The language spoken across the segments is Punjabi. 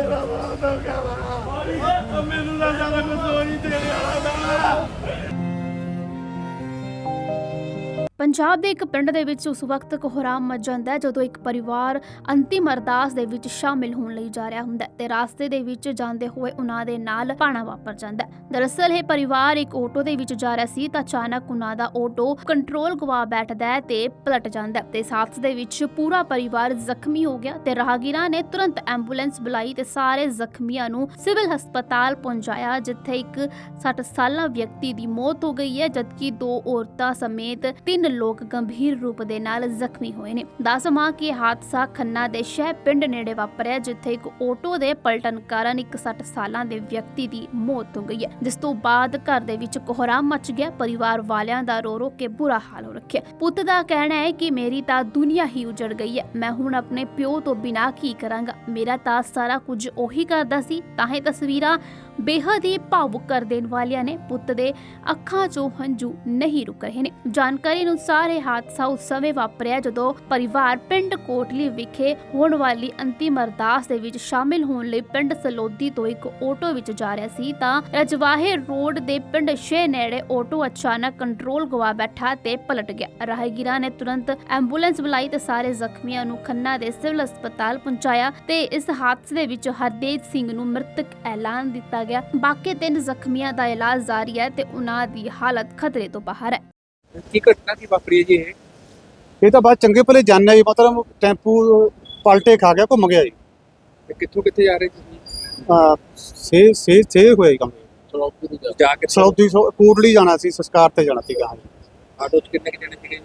ਮੇਰਾ ਬਾਪ ਦਾ ਕਹਵਾ ਮੈਨੂੰ ਨਾ ਜਾਣਾ ਕੁਝ ਹੋ ਨਹੀਂ ਦੇਣ ਵਾਲਾ ਮੈਂ ਪੰਜਾਬ ਦੇ ਇੱਕ ਪਿੰਡ ਦੇ ਵਿੱਚ ਉਸ ਵਕਤ ਕੋਹਰਾਮ ਮਚ ਜਾਂਦਾ ਹੈ, ਜਦੋਂ ਇੱਕ ਪਰਿਵਾਰ ਅੰਤਿਮ ਅਰਦਾਸ ਦੇ ਵਿੱਚ ਸ਼ਾਮਿਲ ਹੋਣ ਲਈ ਜਾ ਰਿਹਾ ਹੁੰਦਾ ਹੈ ਤੇ ਰਾਸਤੇ ਦੇ ਵਿੱਚ ਜਾਂਦੇ ਹੋਏ ਉਹਨਾਂ ਦੇ ਨਾਲ ਪਾਣਾ ਵਾਪਰ ਜਾਂਦਾ ਹੈ। ਦਰਅਸਲ ਇਹ ਪਰਿਵਾਰ ਇੱਕ ਆਟੋ ਦੇ ਵਿੱਚ ਜਾ ਰਿਹਾ ਸੀ ਤਾਂ ਅਚਾਨਕ ਉਹਨਾਂ ਦਾ ਆਟੋ ਕੰਟਰੋਲ ਗਵਾ ਬੈਠਦਾ ਹੈ ਤੇ ਪਲਟ ਜਾਂਦਾ ਹੈ ਤੇ ਇਸ ਦੇ ਵਿੱਚ ਪੂਰਾ ਪਰਿਵਾਰ ਜ਼ਖਮੀ ਹੋ ਗਿਆ ਤੇ ਰਾਹਗੀਰਾਂ ਨੇ ਤੁਰੰਤ ਐਂਬੂਲੈਂਸ ਬੁਲਾਈ ਤੇ ਸਾਰੇ ਜ਼ਖਮੀਆਂ ਨੂੰ ਸਿਵਲ ਹਸਪਤਾਲ ਪਹੁੰਚਾਇਆ, ਜਿੱਥੇ ਇੱਕ 60 ਸਾਲਾ ਵਿਅਕਤੀ ਦੀ ਮੌਤ ਹੋ ਗਈ ਹੈ, ਜਦਕਿ ਦੋ ਔਰਤਾਂ ਸਮੇਤ ਤਿੰਨ ਲੋਕ ਗੰਭੀਰ ਰੂਪ ਦੇ ਨਾਲ ਜ਼ਖਮੀ ਹੋਏ ਨੇ। ਦੱਸਮਾਂ ਕਿ ਹਾਦਸਾ ਖੰਨਾ ਦੇ ਸ਼ਹਿ ਪਿੰਡ ਨੇੜੇ ਵਾਪਰਿਆ, ਜਿੱਥੇ ਇੱਕ ਆਟੋ ਦੇ ਪਲਟਣ ਕਾਰਨ ਇੱਕ 60 ਸਾਲਾਂ ਦੇ ਵਿਅਕਤੀ ਦੀ ਮੌਤ ਹੋ ਗਈ ਹੈ। ਜਿਸ ਤੋਂ ਬਾਅਦ ਘਰ ਦੇ ਵਿੱਚ ਕੋਹਰਾਮ ਮਚ ਗਿਆ, ਪਰਿਵਾਰ ਵਾਲਿਆਂ ਦਾ ਰੋ ਰੋ ਕੇ ਬੁਰਾ ਹਾਲ ਹੋ ਰੱਖਿਆ। ਪੁੱਤ ਦਾ ਕਹਿਣਾ ਹੈ ਕਿ ਮੇਰੀ ਤਾਂ ਦੁਨੀਆ ਹੀ ਉਜੜ ਗਈ ਹੈ। ਮੈਂ ਹੁਣ ਆਪਣੇ ਪਿਓ ਤੋਂ ਬਿਨਾਂ ਕੀ ਕਰਾਂਗਾ? ਮੇਰਾ ਤਾਂ ਸਾਰਾ ਕੁਝ ਉਹੀ ਕਰਦਾ ਸੀ। ਤਾਂ ਇਹ ਤਸਵੀਰਾਂ ਬੇਹੱਦ ਹੀ ਭਾਵੁਕ ਕਰ ਦੇਣ ਵਾਲੀਆਂ ਨੇ। ਪੁੱਤ ਦੇ ਅੱਖਾਂ 'ਚੋਂ ਹੰਝੂ ਨਹੀਂ ਰੁਕ ਰਹੇ ਨੇ। ਜਾਣਕਾਰੀ ਨੂੰ ਅਨੁਸਾਰ ਇਹ ਹਾਦਸਾ ਉਸ ਸਮੇਂ ਵਾਪਰਿਆ ਜਦੋਂ ਪਰਿਵਾਰ ਪਿੰਡ ਕੋਟਲੀ ਵਿਖੇ ਹੋਣ ਵਾਲੀ ਅੰਤਿਮ ਅਰਦਾਸ ਦੇ ਵਿੱਚ ਸ਼ਾਮਿਲ ਹੋਣ ਲਈ ਪਿੰਡ ਸਲੋਦੀ ਤੋਂ ਇੱਕ ਆਟੋ ਵਿੱਚ ਜਾ ਰਿਹਾ ਸੀ ਤਾਂ ਰਜਵਾਹੇ ਰੋਡ ਦੇ ਪਿੰਡ ਸ਼ੇ ਨੇੜੇ ਆਟੋ ਅਚਾਨਕ ਕੰਟਰੋਲ ਗਵਾ ਬੈਠਾ ਤੇ ਪਲਟ ਗਿਆ। ਰਾਹਗੀਰਾਂ ਨੇ ਤੁਰੰਤ ਐਂਬੂਲੈਂਸ ਬੁਲਾਈ ਤੇ ਸਾਰੇ ਜ਼ਖਮੀਆਂ ਨੂੰ ਖੰਨਾ ਦੇ ਸਿਵਲ ਹਸਪਤਾਲ ਪਹੁੰਚਾਇਆ ਤੇ ਇਸ ਹਾਦਸੇ ਦੇ ਵਿੱਚ ਹਰਦੇਵ ਸਿੰਘ ਨੂੰ ਮ੍ਰਿਤਕ ਐਲਾਨ ਦਿੱਤਾ ਗਿਆ। ਬਾਕੀ ਤਿੰਨ ਜ਼ਖਮੀਆਂ ਦਾ ਇਲਾਜ ਜਾਰੀ ਹੈ ਤੇ ਉਹਨਾਂ ਦੀ ਹਾਲਤ ਖਤਰੇ ਤੋਂ ਬਾਹਰ ਹੈ। ਕੀ ਘਟਨਾ ਕੀ ਵਾਪਰੀ ਹੈ ਜੀ ਇਹ? ਇਹ ਤਾਂ ਬਾਅਦ ਚੰਗੇ ਭਲੇ ਜਾਣਿਆ ਜੀ ਮਤਲਬ ਟੈਂਪੂ ਪਲਟੇ ਖਾ ਗਿਆ ਘੁੰਮ ਗਿਆ ਜੀ। ਤੇ ਕਿੱਥੋਂ ਕਿੱਥੇ ਜਾ ਰਹੇ ਤੁਸੀਂ ਆ ਸੇ ਸੇ ਸੇ ਹੋਇਆ ਜੀ ਕੰਮ। ਜਾ ਕੇ। ਸੌਦੀ ਸੌ- ਕੋਟਲੀ ਜਾਣਾ ਸੀ ਸੰਸਕਾਰ ਤੇ ਜਾਣਾ ਸੀਗਾ। ਆਟੋ ਚ ਕਿੰਨੇ ਕਿ ਜਣੇ ਸੀਗੇ?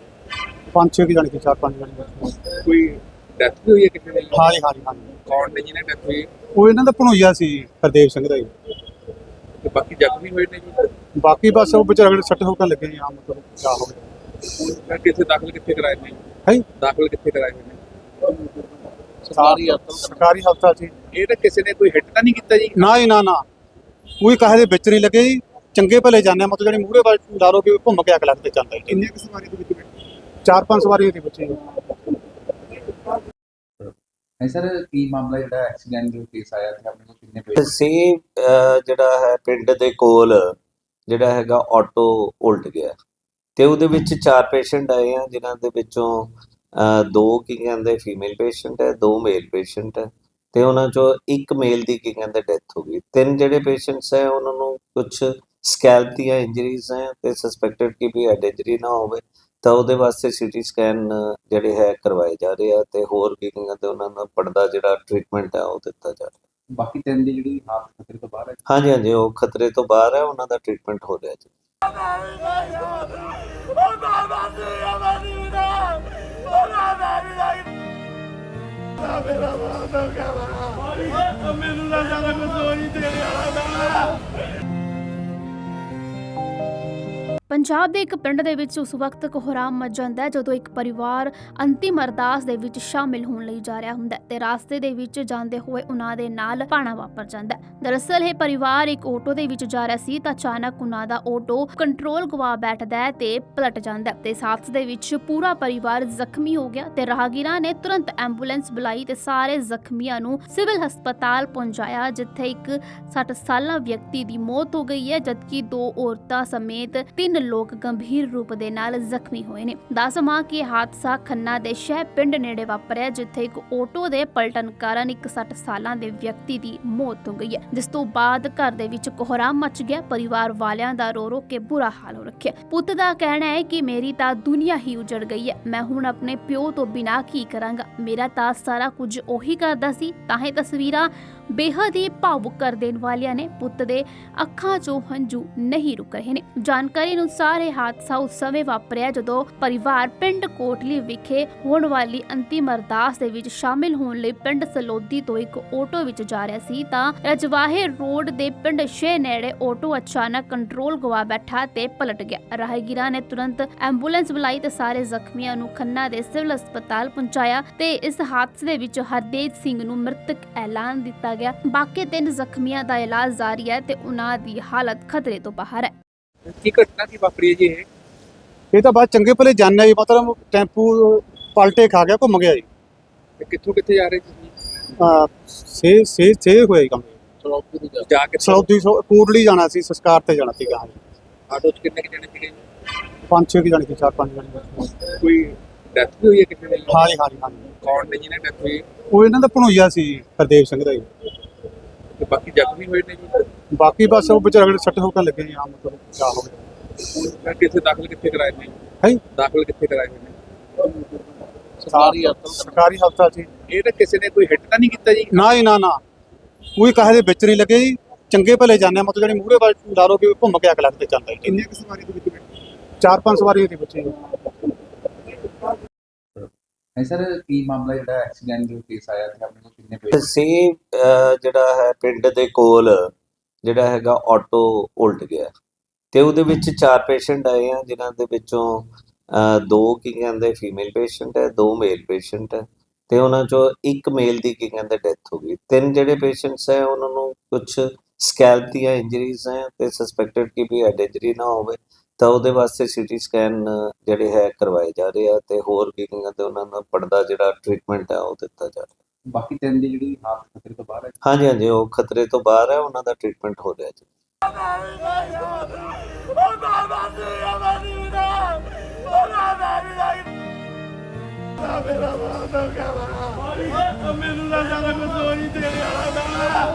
ਪੰਜ ਛੇ ਕੁ ਜਾਣੇ ਸੀ ਚਾਰ ਪੰਜ ਜਾਣੇ। ਕੋਈ ਡੈਥ ਵੀ ਹੋਈ ਹੈ ਕਿਸੇ ਦੀ ਹਾਂ ਜੀ ਹਾਂ ਜੀ ਹਾਂ ਕੌਣ ਨੇ ਜਿਹਨੇ ਡੈਥ ਹੋਈ? ਉਹ ਇਹਨਾਂ ਦਾ ਭਣੋਈਆ ਸੀ ਹਰਦੇਵ ਸਿੰਘ ਦਾ ਜੀ। ਤੇ ਬਾਕੀ ਜ਼ਖਮੀ ਹੋਏ ਨੇ ਜੀ? ਬਾਕੀ ਬਸ ਉਹ ਵਿਚਾਰੇ ਸੱਟ ਹੋਕਣ ਲੱਗੇ ਜੀ ਆ ਮਤਲਬ ਕਿਆ ਹੋ ਗਿਆ ਕਿਸੇ ਦਾਖਲ ਕਿੱਥੇ ਕਰਾਏ ਨੇ? ਹੈ? ਦਾਖਲ ਕਿੱਥੇ ਕਰਾਏ ਨੇ? ਸਰਕਾਰੀ ਹਸਪਤਾਲ ਸਰਕਾਰੀ ਹਸਪਤਾਲ ਸੀ ਇਹ ਤਾਂ ਕਿਸੇ ਨੇ ਕੋਈ ਹਿੱਟ ਤਾਂ ਨਹੀਂ ਕੀਤਾ ਜੀ? ਨਾ ਜੀ ਨਾ ਨਾ। ਕੋਈ ਕਾਹੇ ਦੇ ਵਿੱਚ ਨਹੀਂ ਲੱਗੇ ਜੀ। ਚੰਗੇ ਭਲੇ ਜਾਣਿਆ ਮਤਲਬ ਜਿਹੜੀ ਮੂਹਰੇ ਵੱਲ ਦਾਰੋ ਕਿ ਘੁੰਮ ਕੇ ਅਗਲਾ ਤੇ ਜਾਂਦਾ ਜੀ। ਕਿੰਨੇ ਕੁ ਸਵਾਰੀ ਦੇ ਵਿੱਚ ਬੈਠੇ? ਚਾਰ ਪੰਜ ਸਵਾਰੀਆਂ ਦੇ ਬੱਚੇ ਜੀ। ਹੈ ਸਰ ਕੀ ਮਾਮਲਾ ਜਿਹੜਾ ਐਕਸੀਡੈਂਟ ਦਾ ਕੇਸ ਆਇਆ ਸੀ? ਆਪਣੇ ਕੋਲ ਕਿੰਨੇ ਪੇਸ਼ ਸੀ ਜਿਹੜਾ ਹੈ ਪਿੰਡ ਦੇ ਕੋਲ ਜਿਹੜਾ ਹੈਗਾ ਆਟੋ ਉਲਟ ਗਿਆ। ਤੇ ਉਹਦੇ ਵਿੱਚ ਚਾਰ ਪੇਸ਼ੈਂਟ ਆਏ ਆ, ਜਿਨ੍ਹਾਂ ਦੇ ਵਿੱਚੋਂ ਦੋ ਕੀ ਕਹਿੰਦੇ ਫੀਮੇਲ ਪੇਸ਼ੈਂਟ ਹੈ, ਦੋ ਮੇਲ ਪੇਸ਼ੈਂਟ ਹੈ। ਤੇ ਉਹਨਾਂ ਚੋਂ ਇੱਕ ਮੇਲ ਦੀ ਕੀ ਕਹਿੰਦੇ ਡੈਥ ਹੋ ਗਈ। ਤਿੰਨ ਜਿਹੜੇ ਪੇਸ਼ੈਂਟਸ ਹੈ, ਉਹਨਾਂ ਨੂੰ ਕੁਝ ਸਕੈਲਪ ਦੀਆਂ ਇੰਜਰੀਜ਼ ਹੈ ਤੇ ਸਸਪੈਕਟਡ ਕਿ ਵੀ ਹੈਡ ਇੰਜਰੀ ਨਾ ਹੋਵੇ, ਤਾਂ ਉਹਦੇ ਵਾਸਤੇ ਸੀਟੀ ਸਕੈਨ ਜਿਹੜੇ ਹੈ ਕਰਵਾਏ ਜਾ ਰਹੇ ਆ ਤੇ ਹੋਰ ਕੀ ਕਹਿੰਦੇ ਉਹਨਾਂ ਦਾ ਪੜਦਾ ਜਿਹੜਾ ਟ੍ਰੀਟਮੈਂਟ ਹੈ ਉਹ ਦਿੱਤਾ ਜਾ ਰਿਹਾ। ਬਾਕੀ ਤਿੰਨ ਦੀ ਜਿਹੜੀ ਹਾਲਤ ਖਤਰੇ ਤੋਂ ਬਾਹਰ ਹੈ। ਹਾਂਜੀ ਹਾਂਜੀ ਉਹ ਖਤਰੇ ਤੋਂ ਬਾਹਰ ਹੈ ਉਹਨਾਂ ਦਾ ਟ੍ਰੀਟਮੈਂਟ ਹੋ ਰਿਹਾ ਜੀ। ਮੈਨੂੰ ਨਾ ਜਾਣਾ ਹੋ ਨਹੀਂ ਦੇਣ ਵਾਲਾ ਪੰਜਾਬ ਦੇ ਇੱਕ ਪਿੰਡ ਦੇ ਵਿੱਚ ਉਸ ਵਕਤ ਕੋਹਰਾਮ ਮਚ ਜਾਂਦਾ ਹੈ, ਜਦੋਂ ਇੱਕ ਪਰਿਵਾਰ ਅੰਤਿਮ ਅਰਦਾਸ ਦੇ ਵਿੱਚ ਸ਼ਾਮਿਲ ਹੋਣ ਲਈ ਜਾ ਰਿਹਾ ਹੁੰਦਾ ਤੇ ਰਾਸਤੇ ਦੇ ਵਿੱਚ ਜਾਂਦੇ ਹੋਏ ਉਹਨਾਂ ਦੇ ਨਾਲ ਪਾਣਾ ਵਾਪਰ ਜਾਂਦਾ ਦਰਅਸਲ ਇਹ ਪਰਿਵਾਰ ਇੱਕ ਆਟੋ ਦੇ ਵਿੱਚ ਜਾ ਰਿਹਾ ਸੀ ਤਾਂ ਅਚਾਨਕ ਉਹਨਾਂ ਦਾ ਆਟੋ ਕੰਟਰੋਲ ਗਵਾ ਬੈਠਦਾ ਹੈ ਤੇ ਪਲਟ ਜਾਂਦਾ ਤੇ ਇਸ ਦੇ ਵਿੱਚ ਪੂਰਾ ਪਰਿਵਾਰ ਜ਼ਖਮੀ ਹੋ ਗਿਆ ਤੇ ਰਾਹਗੀਰਾਂ ਨੇ ਤੁਰੰਤ ਐਂਬੂਲੈਂਸ ਬੁਲਾਈ ਤੇ ਸਾਰੇ ਜ਼ਖਮੀਆਂ ਨੂੰ ਸਿਵਲ ਹਸਪਤਾਲ ਪਹੁੰਚਾਇਆ, ਜਿੱਥੇ ਇੱਕ 60 ਸਾਲਾ ਵਿਅਕਤੀ ਦੀ ਮੌਤ ਹੋ ਗਈ ਹੈ, ਜਦਕਿ ਦੋ ਔਰਤਾਂ ਸਮੇਤ ਤਿੰਨ ਲੋਕ ਗੰਭੀਰ ਰੂਪ ਦੇ ਨਾਲ ਜ਼ਖਮੀ ਹੋਏ ਨੇ। ਦੱਸਮਾਂ ਕਿ ਹਾਦਸਾ ਖੰਨਾ ਦੇ ਸ਼ਹਿ ਪਿੰਡ ਨੇੜੇ ਵਾਪਰਿਆ, ਜਿੱਥੇ ਇੱਕ ਆਟੋ ਦੇ ਪਲਟਣ ਕਾਰਨ ਇੱਕ 60 ਸਾਲਾਂ ਦੇ ਵਿਅਕਤੀ ਦੀ ਮੌਤ ਹੋ ਗਈ ਹੈ। ਜਿਸ ਤੋਂ ਬਾਅਦ ਘਰ ਦੇ ਵਿੱਚ ਕੋਹਰਾਮ ਮਚ ਗਿਆ, ਪਰਿਵਾਰ ਵਾਲਿਆਂ ਦਾ ਰੋ ਰੋ ਕੇ ਬੁਰਾ ਹਾਲ ਹੋ ਰੱਖਿਆ। ਪੁੱਤ ਦਾ ਕਹਿਣਾ ਹੈ ਕਿ ਮੇਰੀ ਤਾਂ ਦੁਨੀਆ ਹੀ ਉਜੜ ਗਈ ਹੈ। ਮੈਂ ਹੁਣ ਆਪਣੇ ਪਿਓ ਤੋਂ ਬਿਨਾਂ ਕੀ ਕਰਾਂਗਾ? ਮੇਰਾ ਤਾਂ ਸਾਰਾ ਕੁਝ ਉਹੀ ਕਰਦਾ ਸੀ। ਤਾਂ ਇਹ ਤਸਵੀਰਾਂ ਬੇਹੱਦ ਹੀ ਭਾਵੁਕ ਕਰ ਦੇਣ ਵਾਲਿਆਂ ਨੇ ਪੁੱਤ ਦੇ ਅੱਖਾਂ 'ਚੋਂ ਹੰਝੂ ਨਹੀਂ ਰੁਕ ਰਹੇ ਨੇ। ਜਾਣਕਾਰੀ ਅਨੁਸਾਰ ਇਹ ਹਾਦਸਾ ਉਸ ਸਮੇਂ ਵਾਪਰਿਆ ਜਦੋਂ ਪਰਿਵਾਰ ਪਿੰਡ ਕੋਟਲੀ ਵਿਖੇ ਹੋਣ ਵਾਲੀ ਅੰਤਿਮ ਅਰਦਾਸ ਦੇ ਵਿੱਚ ਸ਼ਾਮਿਲ ਹੋਣ ਲਈ ਪਿੰਡ ਸਲੋਦੀ ਤੋਂ ਇੱਕ ਆਟੋ ਵਿੱਚ ਜਾ ਰਿਹਾ ਸੀ ਤਾਂ ਰਜਵਾਹੇ ਰੋਡ ਦੇ ਪਿੰਡ ਸ਼ੇ ਨੇੜੇ ਆਟੋ ਅਚਾਨਕ ਕੰਟਰੋਲ ਗਵਾ ਬੈਠਾ ਤੇ ਪਲਟ ਗਿਆ। ਰਾਹਗੀਰਾਂ ਨੇ ਤੁਰੰਤ ਐਂਬੂਲੈਂਸ ਬੁਲਾਈ ਤੇ ਸਾਰੇ ਜ਼ਖਮੀਆਂ ਨੂੰ ਖੰਨਾ ਦੇ ਸਿਵਲ ਹਸਪਤਾਲ ਪਹੁੰਚਾਇਆ ਤੇ ਇਸ ਹਾਦਸੇ ਦੇ ਵਿੱਚ ਹਰਦੇਵ ਸਿੰਘ ਨੂੰ ਮ੍ਰਿਤਕ ਐਲਾਨ ਦਿੱਤਾ ਗਿਆ। ਬਾਕੀ ਤਿੰਨ ਜ਼ਖਮੀਆਂ ਦਾ ਇਲਾਜ ਜਾਰੀ ਹੈ ਤੇ ਉਹਨਾਂ ਦੀ ਹਾਲਤ ਖਤਰੇ ਤੋਂ ਬਾਹਰ ਹੈ। ਕੀ ਘਟਨਾ ਕੀ ਵਾਪਰੀ ਹੈ ਜੀ ਇਹ? ਇਹ ਤਾਂ ਬਾਅਦ ਚੰਗੇ ਭਲੇ ਜਾਣਿਆ ਜੀ ਮਤਲਬ ਟੈਂਪੂ ਪਲਟੇ ਖਾ ਗਿਆ ਘੁੰਮ ਗਿਆ ਜੀ। ਤੇ ਕਿੱਥੋਂ ਕਿੱਥੇ ਜਾ ਰਹੇ ਤੁਸੀਂ? ਅਹ ਸੇ ਸੇ ਸੇ ਹੋਇਆ ਜੀ ਕੰਮ। ਜਾ ਕੇ। ਸੌਦੀ ਸੌ ਕੋਟਲੀ ਜਾਣਾ ਸੀ ਸੰਸਕਾਰ ਤੇ ਜਾਣਾ ਸੀਗਾ ਹਾਂਜੀ ਆਟੋ ਚ ਕਿੰਨੇ ਕੁ ਜਣੇ ਸੀਗੇ ਜੀ? ਪੰਜ ਛੇ ਕੁ ਜਾਣੇ ਸੀ ਚਾਰ ਪੰਜ ਜਾਣੇ। ਸੀ। ਕੋਈ ਡੈਥ ਵੀ ਹੋਈ ਹੈ ਕਿਸੇ ਦੀ ਹਾਂਜੀ ਹਾਂਜੀ ਹਾਂਜੀ। ਕੌਣ ਨੇ ਜਿਹਨੇ ਡੈਥ ਹੋਈ? ਉਹ ਇਹਨਾਂ ਦਾ ਭਣੋਈਆ ਸੀ ਹਰਦੇਵ ਸਿੰਘ ਦਾ ਜੀ। ਤੇ ਬਾਕੀ ਜ਼ਖਮੀ ਹੋਏ ਨੇ ਜੀ ਬਾਕੀ ਬਸ ਉਹ ਵਿਚਾਰੇ ਅਗਲੇ ਸੱਟ ਹੋਕਣ ਲੱਗੇ ਜੀ ਆਮ ਮਤਲਬ ਕਿਆ ਹੋ ਗਿਆ ਮੈਂ ਕਿਸੇ ਦਾਖਲ ਕਿੱਥੇ ਕਰਾਏ ਨੇ? ਹੈ ਦਾਖਲ ਕਿੱਥੇ ਕਰਾਏ ਹੋਏ ਨੇ? ਸਰਕਾਰੀ ਹਸਪਤਾਲ ਸਰਕਾਰੀ ਹਸਪਤਾਲ ਸੀ ਇਹ ਤਾਂ ਕਿਸੇ ਨੇ ਕੋਈ ਹਿੱਟ ਤਾਂ ਨਹੀਂ ਕੀਤਾ ਜੀ? ਨਾ ਜੀ ਨਾ ਨਾ। ਕੋਈ ਕਾਹੇ ਦੇ ਵਿੱਚ ਨਹੀਂ ਲੱਗੇ ਜੀ। ਚੰਗੇ ਭਲੇ ਜਾਂਦੇ ਆ ਮਤਲਬ ਜਿਹੜੀ ਮੂਹਰੇ ਵੱਲ ਲਓ ਕਿ ਘੁੰਮ ਕੇ ਅਗਲੇ ਲੱਗ ਤੇ ਚੱਲਦਾ ਜੀ। ਕਿੰਨੇ ਕੁ ਸਵਾਰੀ ਦੇ ਵਿੱਚ ਚਾਰ ਪੰਜ ਸਵਾਰੀ ਦੇ ਬੱਚੇ ਜੀ ਸਰ, ਕੀ ਮਾਮਲਾ ਜਿਹੜਾ ਐਕਸੀਡੈਂਟ ਜੋ ਕੇਸ ਆਇਆ ਤੇ ਆਪਣੇ ਕੋਲ ਕਿੰਨੇ ਪੇਸ਼ ਸੀ ਜਿਹੜਾ ਹੈ ਪਿੰਡ ਦੇ ਕੋਲ, ਜਿਹੜਾ ਹੈਗਾ ਆਟੋ ਉਲਟ ਗਿਆ। ਤੇ ਉਹਦੇ ਵਿੱਚ ਚਾਰ ਪੇਸ਼ੈਂਟ ਆਏ ਆ, ਜਿਨ੍ਹਾਂ ਦੇ ਵਿੱਚੋਂ ਦੋ ਕੀ ਕਹਿੰਦੇ ਫੀਮੇਲ ਪੇਸ਼ੈਂਟ ਹੈ, ਦੋ ਮੇਲ ਪੇਸ਼ੈਂਟ ਹੈ। ਤੇ ਉਹਨਾਂ ਚੋਂ ਇੱਕ ਮੇਲ ਦੀ ਕੀ ਕਹਿੰਦੇ ਡੈਥ ਹੋ ਗਈ। ਤਿੰਨ ਜਿਹੜੇ ਪੇਸ਼ੈਂਟਸ ਹੈ, ਉਹਨਾਂ ਨੂੰ ਕੁਝ ਸਕੈਲਪ ਦੀਆਂ ਇੰਜਰੀਜ਼ ਹੈ ਤੇ ਸਸਪੈਕਟਡ ਕਿ ਵੀ ਹੈਡ ਇੰਜਰੀ ਨਾ ਹੋਵੇ। ਤਾਂ ਉਹਦੇ ਵਾਸਤੇ ਸੀਟੀ ਸਕੈਨ ਜਿਹੜੇ ਹੈ ਕਰਵਾਏ ਜਾ ਰਹੇ ਆ ਤੇ ਹੋਰ ਕੀ ਕਹਿੰਦੇ ਉਹਨਾਂ ਦਾ ਪੜਦਾ ਜਿਹੜਾ ਟ੍ਰੀਟਮੈਂਟ ਹੈ ਉਹ ਦਿੱਤਾ ਜਾ ਰਿਹਾ। ਬਾਕੀ ਤਿੰਨ ਦੀ ਜਿਹੜੀ ਹਾਲਤ ਖਤਰੇ ਤੋਂ ਬਾਹਰ ਹੈ ਹਾਂਜੀ ਹਾਂਜੀ ਉਹ ਖਤਰੇ ਤੋਂ ਬਾਹਰ ਹੈ ਉਹਨਾਂ ਦਾ ਟ੍ਰੀਟਮੈਂਟ ਹੋ ਰਿਹਾ ਜੀ। ਮੇਰਾ ਮਾਂ ਦਾ ਕਹਵਾ ਮੈਨੂੰ ਨਾ ਹੋ ਨਹੀਂ ਤੇਰੇ ਵਾਲਾ ਦਾ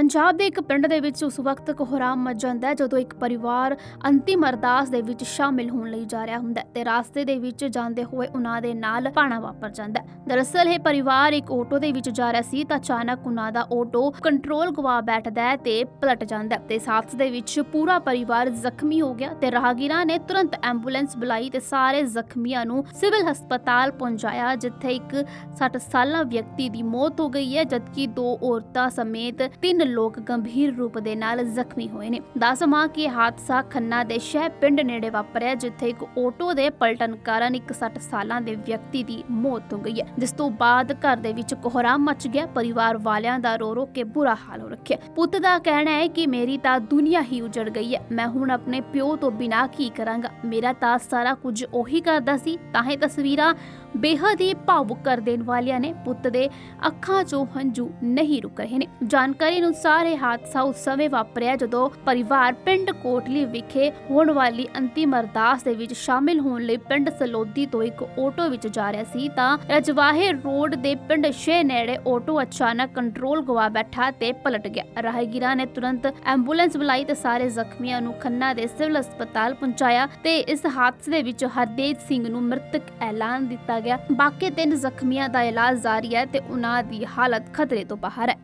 ਪੰਜਾਬ ਦੇ ਇੱਕ ਪਿੰਡ ਦੇ ਵਿੱਚ ਉਸ ਵਕਤ ਕੋਹਰਾਮ ਮਚ ਜਾਂਦਾ ਹੈ, ਜਦੋਂ ਇੱਕ ਪਰਿਵਾਰ ਅੰਤਿਮ ਅਰਦਾਸ ਦੇ ਵਿੱਚ ਸ਼ਾਮਿਲ ਹੋਣ ਲਈ ਜਾ ਰਿਹਾ ਹੁੰਦਾ ਤੇ ਰਾਸਤੇ ਦੇ ਵਿੱਚ ਜਾਂਦੇ ਹੋਏ ਉਹਨਾਂ ਦੇ ਨਾਲ ਪਾਣਾ ਵਾਪਰ ਜਾਂਦਾ ਦਰਅਸਲ ਇਹ ਪਰਿਵਾਰ ਇੱਕ ਆਟੋ ਦੇ ਵਿੱਚ ਜਾ ਰਿਹਾ ਸੀ ਤਾਂ ਅਚਾਨਕ ਉਹਨਾਂ ਦਾ ਆਟੋ ਕੰਟਰੋਲ ਗਵਾ ਬੈਠਦਾ ਹੈ ਤੇ ਪਲਟ ਜਾਂਦਾ ਤੇ ਇਸ ਦੇ ਵਿੱਚ ਪੂਰਾ ਪਰਿਵਾਰ ਜ਼ਖਮੀ ਹੋ ਗਿਆ ਤੇ ਰਾਹਗੀਰਾਂ ਨੇ ਤੁਰੰਤ ਐਂਬੂਲੈਂਸ ਬੁਲਾਈ ਤੇ ਸਾਰੇ ਜ਼ਖਮੀਆਂ ਨੂੰ ਸਿਵਲ ਹਸਪਤਾਲ ਪਹੁੰਚਾਇਆ, ਜਿੱਥੇ ਇੱਕ 60 ਸਾਲਾ ਵਿਅਕਤੀ ਦੀ ਮੌਤ ਹੋ ਗਈ ਹੈ, ਜਦਕਿ ਦੋ ਔਰਤਾਂ ਸਮੇਤ ਤਿੰਨ ਲੋਕ ਗੰਭੀਰ ਰੂਪ ਦੇ ਨਾਲ ਜ਼ਖਮੀ ਹੋਏ ਨੇ। ਦੱਸਵਾਂ ਕਿ ਹਾਦਸਾ ਖੰਨਾ ਦੇ ਸ਼ਹਿ ਪਿੰਡ ਨੇੜੇ ਵਾਪਰਿਆ, ਜਿੱਥੇ ਇੱਕ ਆਟੋ ਦੇ ਪਲਟਣ ਕਾਰਨ ਇੱਕ 60 ਸਾਲਾਂ ਦੇ ਵਿਅਕਤੀ ਦੀ ਮੌਤ ਹੋ ਗਈ ਹੈ। ਜਿਸ ਤੋਂ ਬਾਅਦ ਘਰ ਦੇ ਵਿੱਚ ਕੋਹਰਾਮ ਮਚ ਗਿਆ, ਪਰਿਵਾਰ ਵਾਲਿਆਂ ਦਾ ਰੋ ਰੋ ਕੇ ਬੁਰਾ ਹਾਲ ਹੋ ਰੱਖਿਆ। ਪੁੱਤ ਦਾ ਕਹਿਣਾ ਹੈ ਕਿ ਮੇਰੀ ਤਾਂ ਦੁਨੀਆ ਹੀ ਉਜੜ ਗਈ ਹੈ। ਮੈਂ ਹੁਣ ਆਪਣੇ ਪਿਓ ਤੋਂ ਬਿਨਾਂ ਕੀ ਕਰਾਂਗਾ? ਮੇਰਾ ਤਾਂ ਸਾਰਾ ਕੁਝ ਉਹੀ ਕਰਦਾ ਸੀ। ਤਾਂ ਇਹ ਤਸਵੀਰਾਂ ਬੇਹੱਦ ਹੀ ਭਾਵੁਕ ਕਰ ਦੇਣ ਵਾਲੀਆਂ ਨੇ। ਪੁੱਤ ਦੇ ਅੱਖਾਂ 'ਚੋਂ ਹੰਝੂ ਨਹੀਂ ਰੁਕ ਰਹੇ ਨੇ। ਜਾਣਕਾਰੀ ਨੂੰ ਸਾਰੇ ਹਾਦਸਾ ਉਸ ਸਮੇਂ ਵਾਪਰਿਆ ਜਦੋਂ ਪਰਿਵਾਰ ਪਿੰਡ ਕੋਟਲੀ ਵਿਖੇ ਹੋਣ ਵਾਲੀ ਅੰਤਿਮ ਅਰਦਾਸ ਦੇ ਵਿੱਚ ਸ਼ਾਮਿਲ ਹੋਣ ਲਈ ਪਿੰਡ ਸਲੋਦੀ ਤੋਂ ਇੱਕ ਆਟੋ ਵਿੱਚ ਜਾ ਰਿਹਾ ਸੀ ਤਾਂ ਰਜਵਾਹੇ ਰੋਡ ਦੇ ਪਿੰਡ ਸ਼ੇ ਨੇੜੇ ਆਟੋ ਅਚਾਨਕ ਕੰਟਰੋਲ ਗਵਾ ਬੈਠਾ ਤੇ ਪਲਟ ਗਿਆ। ਰਾਹਗੀਰਾਂ ਨੇ ਤੁਰੰਤ ਐਂਬੂਲੈਂਸ ਬੁਲਾਈ ਤੇ ਸਾਰੇ ਜ਼ਖਮੀਆਂ ਨੂੰ ਖੰਨਾ ਦੇ ਸਿਵਲ ਹਸਪਤਾਲ ਪਹੁੰਚਾਇਆ ਤੇ ਇਸ ਹਾਦਸੇ ਦੇ ਵਿੱਚ ਹਰਦੇਵ ਸਿੰਘ ਨੂੰ ਮ੍ਰਿਤਕ ਐਲਾਨ ਦਿੱਤਾ ਗਿਆ। ਬਾਕੀ ਤਿੰਨ ਜ਼ਖਮੀਆਂ ਦਾ ਇਲਾਜ ਜਾਰੀ ਹੈ ਤੇ ਉਹਨਾਂ ਦੀ ਹਾਲਤ ਖਤਰੇ ਤੋਂ ਬਾਹਰ ਹੈ।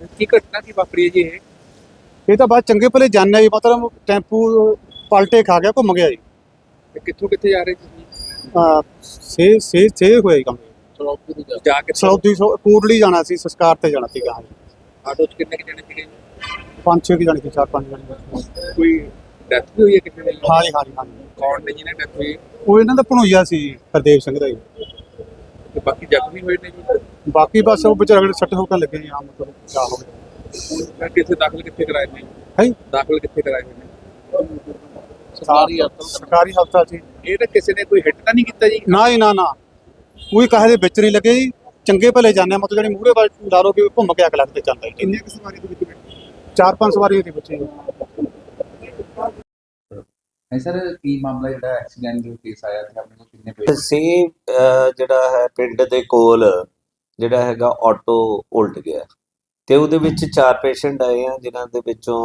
ਕੀ ਘਟਨਾ ਕੀ ਵਾਪਰੀ ਹੈ ਜੀ ਇਹ? ਇਹ ਤਾਂ ਬਾਅਦ ਚੰਗੇ ਭਲੇ ਜਾਣਿਆ ਜੀ ਮਤਲਬ ਟੈਂਪੂ ਪਲਟੇ ਖਾ ਗਿਆ ਘੁੰਮ ਗਿਆ ਜੀ। ਤੇ ਕਿੱਥੋਂ ਕਿੱਥੇ ਜਾ ਰਹੇ ਤੁਸੀਂ? ਅਹ ਸੇ ਸੇ ਸੇ ਹੋਇਆ ਜੀ ਕੰਮ। ਜਾ ਕੇ ਸੌਦੀ ਸੌ ਕੋਟਲੀ ਜਾਣਾ ਸੀ ਸੰਸਕਾਰ ਤੇ ਜਾਣਾ ਸੀਗਾ ਹਾਂਜੀ ਆਟੋ ਚ ਕਿੰਨੇ ਕੁ ਜਣੇ ਸੀਗੇ ਜੀ? ਪੰਜ ਛੇ ਕੁ ਜਾਣੇ ਸੀ ਚਾਰ ਪੰਜ ਜਾਣੇ ਸੀ। ਕੋਈ ਡੈਥ ਵੀ ਹੋਈ ਹੈ ਕਿਸੇ ਦੀ ਹਾਂਜੀ ਹਾਂਜੀ ਹਾਂਜੀ ਕੌਣ ਨੇ ਜਿਹਨੇ ਡੈਥ ਹੋਈ? ਉਹ ਇਹਨਾਂ ਦਾ ਭਣੋਈਆ ਸੀ ਹਰਦੇਵ ਸਿੰਘ ਦਾ ਜੀ। ਤੇ ਬਾਕੀ ਜ਼ਖਮੀ ਹੋਏ ਨੇ ਜੀ ਬਾਕੀ ਬਸ ਉਹ ਵਿਚਾਰੇ ਅਗਲੇ ਸੱਟ ਹੋਕਣ ਲੱਗੇ ਜੀ ਆਮ ਮਤਲਬ ਕਿਆ ਹੋ ਗਿਆ। ਮੈਂ ਕਿਸੇ ਦਾਖਲ ਕਿੱਥੇ ਕਰਾਏ ਨੇ? ਹੈ? ਦਾਖਲ ਕਿੱਥੇ ਕਰਾਏ ਹੋਏ ਨੇ? ਸਰਕਾਰੀ ਹਸਪਤਾਲ ਸਰਕਾਰੀ ਹਸਪਤਾਲ ਸੀ ਇਹ ਤਾਂ ਕਿਸੇ ਨੇ ਕੋਈ ਹਿੱਟ ਤਾਂ ਨਹੀਂ ਕੀਤਾ ਜੀ? ਨਾ ਜੀ ਨਾ ਨਾ। ਕੋਈ ਕਾਹੇ ਦੇ ਵਿੱਚ ਨਹੀਂ ਲੱਗੇ ਜੀ। ਚੰਗੇ ਭਲੇ ਜਾਂਦੇ ਆ ਮਤਲਬ ਜਿਹੜੀ ਮੂਹਰੇ ਵੱਲ ਲਓ ਕਿ ਘੁੰਮ ਕੇ ਅਗਲੇ ਤੇ ਚੱਲਦਾ ਜੀ। ਕਿੰਨੇ ਕੁ ਸਵਾਰੀ ਦੇ ਵਿੱਚ ਚਾਰ ਪੰਜ ਸਵਾਰੀ ਦੇ ਬੱਚੇ ਜੀ ਸਰ, ਕੀ ਮਾਮਲਾ ਜਿਹੜਾ ਐਕਸੀਡੈਂਟ ਜੋ ਕੇਸ ਆਇਆ ਤੇ ਆਪਣੇ ਕੋਲ ਕਿੰਨੇ ਪੇਸ਼ ਸੀ ਜਿਹੜਾ ਹੈ ਪਿੰਡ ਦੇ ਕੋਲ, ਜਿਹੜਾ ਹੈਗਾ ਆਟੋ ਉਲਟ ਗਿਆ। ਤੇ ਉਹਦੇ ਵਿੱਚ ਚਾਰ ਪੇਸ਼ੈਂਟ ਆਏ ਆ, ਜਿਨ੍ਹਾਂ ਦੇ ਵਿੱਚੋਂ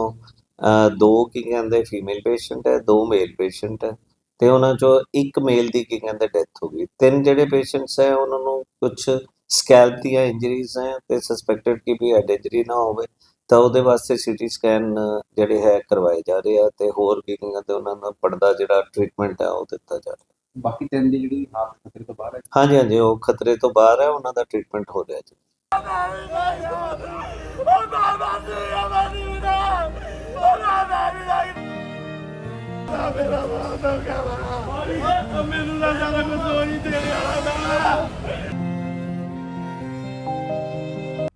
ਦੋ ਕੀ ਕਹਿੰਦੇ ਫੀਮੇਲ ਪੇਸ਼ੈਂਟ ਹੈ, ਦੋ ਮੇਲ ਪੇਸ਼ੈਂਟ ਹੈ। ਤੇ ਉਹਨਾਂ ਚੋਂ ਇੱਕ ਮੇਲ ਦੀ ਕੀ ਕਹਿੰਦੇ ਡੈਥ ਹੋ ਗਈ। ਤਿੰਨ ਜਿਹੜੇ ਪੇਸ਼ੈਂਟਸ ਹੈ, ਉਹਨਾਂ ਨੂੰ ਕੁਝ ਸਕੈਲਪ ਦੀਆਂ ਇੰਜਰੀਜ਼ ਹੈ ਤੇ ਸਸਪੈਕਟਡ ਕਿ ਵੀ ਹੈਡ ਇੰਜਰੀ ਨਾ ਹੋਵੇ। ਤਾਂ ਉਹਦੇ ਵਾਸਤੇ ਸੀਟੀ ਸਕੈਨ ਜਿਹੜੇ ਹੈ ਕਰਵਾਏ ਜਾ ਰਹੇ ਆ ਤੇ ਹੋਰ ਕੀ ਕਹਿੰਦੇ ਉਹਨਾਂ ਦਾ ਪੜਦਾ ਜਿਹੜਾ ਟ੍ਰੀਟਮੈਂਟ ਹੈ ਉਹ ਦਿੱਤਾ ਜਾ ਰਿਹਾ। ਬਾਕੀ ਤਿੰਨ ਦੀ ਜਿਹੜੀ ਹਾਲਤ ਖਤਰੇ ਤੋਂ ਬਾਹਰ ਹੈ ਹਾਂਜੀ ਹਾਂਜੀ ਉਹ ਖਤਰੇ ਤੋਂ ਬਾਹਰ ਹੈ ਉਹਨਾਂ ਦਾ ਟ੍ਰੀਟਮੈਂਟ ਹੋ ਰਿਹਾ ਜੀ। ਮੇਰਾ ਮਾਂ ਦਾ ਕਹਵਾ ਮੈਨੂੰ ਨਾ ਜ਼ਿਆਦਾ ਕੁਝ ਹੋ ਨਹੀਂ ਤੇਰੇ ਵਾਲਾ ਦਾ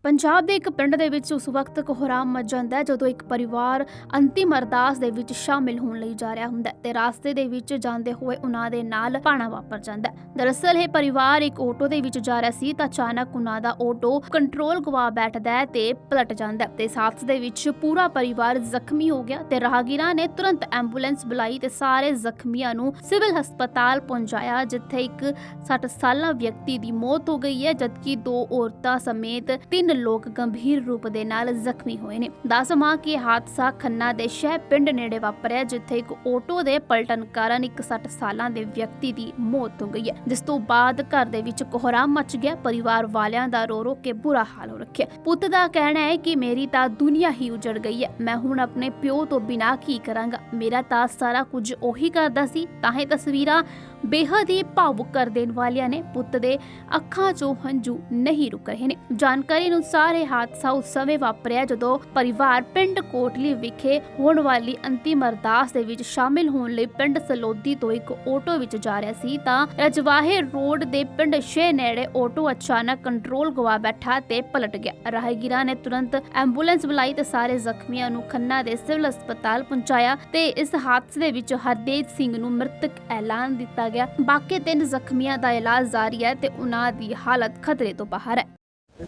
ਪੰਜਾਬ ਦੇ ਇੱਕ ਪਿੰਡ ਦੇ ਵਿੱਚ ਉਸ ਵਕਤ ਕੋਹਰਾਮ ਮਚ ਜਾਂਦਾ ਹੈ, ਜਦੋਂ ਇੱਕ ਪਰਿਵਾਰ ਅੰਤਿਮ ਅਰਦਾਸ ਦੇ ਵਿੱਚ ਸ਼ਾਮਿਲ ਹੋਣ ਲਈ ਜਾ ਰਿਹਾ ਹੁੰਦਾ ਤੇ ਰਾਸਤੇ ਦੇ ਵਿੱਚ ਜਾਂਦੇ ਹੋਏ ਉਹਨਾਂ ਦੇ ਨਾਲ ਪਾਣਾ ਵਾਪਰ ਜਾਂਦਾ ਦਰਅਸਲ ਇਹ ਪਰਿਵਾਰ ਇੱਕ ਆਟੋ ਦੇ ਵਿੱਚ ਜਾ ਰਿਹਾ ਸੀ ਤਾਂ ਅਚਾਨਕ ਉਹਨਾਂ ਦਾ ਆਟੋ ਕੰਟਰੋਲ ਗਵਾ ਬੈਠਦਾ ਹੈ ਤੇ ਪਲਟ ਜਾਂਦਾ ਤੇ ਇਸ ਦੇ ਵਿੱਚ ਪੂਰਾ ਪਰਿਵਾਰ ਜ਼ਖਮੀ ਹੋ ਗਿਆ ਤੇ ਰਾਹਗੀਰਾਂ ਨੇ ਤੁਰੰਤ ਐਂਬੂਲੈਂਸ ਬੁਲਾਈ ਤੇ ਸਾਰੇ ਜ਼ਖਮੀਆਂ ਨੂੰ ਸਿਵਲ ਹਸਪਤਾਲ ਪਹੁੰਚਾਇਆ, ਜਿੱਥੇ ਇੱਕ 60 ਸਾਲਾ ਵਿਅਕਤੀ ਦੀ ਮੌਤ ਹੋ ਗਈ ਹੈ, ਜਦਕਿ ਦੋ ਔਰਤਾਂ ਸਮੇਤ ਤਿੰਨ ਲੋਕ ਗੰਭੀਰ ਰੂਪ ਦੇ ਨਾਲ ਜ਼ਖਮੀ ਹੋਏ ਨੇ। ਦੱਸਵਾਂ ਕਿ ਹਾਦਸਾ ਖੰਨਾ ਦੇ ਸ਼ਹਿ ਪਿੰਡ ਨੇੜੇ ਵਾਪਰਿਆ, ਜਿੱਥੇ ਇੱਕ ਆਟੋ ਦੇ ਪਲਟਣ ਕਾਰਨ ਇੱਕ 60 ਸਾਲਾਂ ਦੇ ਵਿਅਕਤੀ ਦੀ ਮੌਤ ਹੋ ਗਈ ਹੈ। ਜਿਸ ਤੋਂ ਬਾਅਦ ਘਰ ਦੇ ਵਿੱਚ ਕੋਹਰਾਮ ਮਚ ਗਿਆ, ਪਰਿਵਾਰ ਵਾਲਿਆਂ ਦਾ ਰੋ ਰੋ ਕੇ ਬੁਰਾ ਹਾਲ ਹੋ ਰੱਖਿਆ। ਪੁੱਤ ਦਾ ਕਹਿਣਾ ਹੈ ਕਿ ਮੇਰੀ ਤਾਂ ਦੁਨੀਆ ਹੀ ਉਜੜ ਗਈ ਹੈ। ਮੈਂ ਹੁਣ ਆਪਣੇ ਪਿਓ ਤੋਂ ਬਿਨਾਂ ਕੀ ਕਰਾਂਗਾ? ਮੇਰਾ ਤਾਂ ਸਾਰਾ ਕੁਝ ਉਹੀ ਕਰਦਾ ਸੀ। ਤਾਂ ਇਹ ਤਸਵੀਰਾਂ ਬੇਹੱਦ ਹੀ ਭਾਵੁਕ ਕਰ ਦੇਣ ਵਾਲੀਆਂ ਨੇ। ਪੁੱਤ ਦੇ ਅੱਖਾਂ 'ਚੋਂ ਹੰਝੂ ਨਹੀਂ ਰੁਕ ਰਹੇ ਨੇ। ਜਾਣਕਾਰੀ ਅਨੁਸਾਰ ਇਹ ਹਾਦਸਾ ਉਸ ਸਮੇਂ ਵਾਪਰਿਆ ਜਦੋਂ ਪਰਿਵਾਰ ਪਿੰਡ ਕੋਟਲੀ ਵਿਖੇ ਹੋਣ ਵਾਲੀ ਅੰਤਿਮ ਅਰਦਾਸ ਦੇ ਵਿੱਚ ਸ਼ਾਮਿਲ ਹੋਣ ਲਈ ਪਿੰਡ ਸਲੋਦੀ ਤੋਂ ਇੱਕ ਆਟੋ ਵਿੱਚ ਜਾ ਰਿਹਾ ਸੀ ਤਾਂ ਰਜਵਾਹੇ ਰੋਡ ਦੇ ਪਿੰਡ ਸ਼ੇ ਨੇੜੇ ਆਟੋ ਅਚਾਨਕ ਕੰਟਰੋਲ ਗਵਾ ਬੈਠਾ ਤੇ ਪਲਟ ਗਿਆ। ਰਾਹਗੀਰਾਂ ਨੇ ਤੁਰੰਤ ਐਂਬੂਲੈਂਸ ਬੁਲਾਈ ਤੇ ਸਾਰੇ ਜ਼ਖਮੀਆਂ ਨੂੰ ਖੰਨਾ ਦੇ ਸਿਵਲ ਹਸਪਤਾਲ ਪਹੁੰਚਾਇਆ ਤੇ ਇਸ ਹਾਦਸੇ ਦੇ ਵਿੱਚ ਹਰਦੇਵ ਸਿੰਘ ਨੂੰ ਮ੍ਰਿਤਕ ਐਲਾਨ ਦਿੱਤਾ ਗਿਆ। ਬਾਕੀ ਤਿੰਨ ਜ਼ਖਮੀਆਂ ਦਾ ਇਲਾਜ ਜਾਰੀ ਹੈ ਤੇ ਉਹਨਾਂ ਦੀ ਹਾਲਤ ਖਤਰੇ ਤੋਂ ਬਾਹਰ ਹੈ।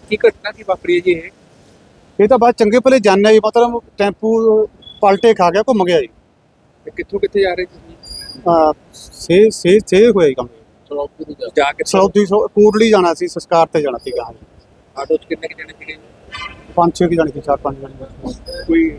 ਕੀ ਘਟਨਾ ਕੀ ਵਾਪਰੀ ਹੈ ਜੀ ਇਹ? ਇਹ ਤਾਂ ਬਾਅਦ ਚੰਗੇ ਭਲੇ ਜਾਣਿਆ ਜੀ ਮਤਲਬ ਟੈਂਪੂ ਪਲਟੇ ਖਾ ਗਿਆ ਘੁੰਮ ਗਿਆ ਜੀ। ਤੇ ਕਿੱਥੋਂ ਕਿੱਥੇ ਜਾ ਰਹੇ ਤੁਸੀਂ? ਅਹ ਸੇ ਸੇ ਸੇ ਹੋਇਆ ਜੀ ਕੰਮ। ਜਾ ਕੇ ਸਾਊਥੀ ਕੋਟਲੀ ਜਾਣਾ ਸੀ ਸੰਸਕਾਰ ਤੇ ਜਾਣਾ ਸੀ ਗਾਂ। ਆਟੋ 'ਚ ਕਿੰਨੇ ਕੁ ਜਣੇ ਸੀਗੇ ਜੀ? ਪੰਜ ਛੇ ਕੀ ਜਾਣੀ ਸੀ ਚਾਰ ਪੰਜ ਜਾਣੀ। ਸੀ। ਕੋਈ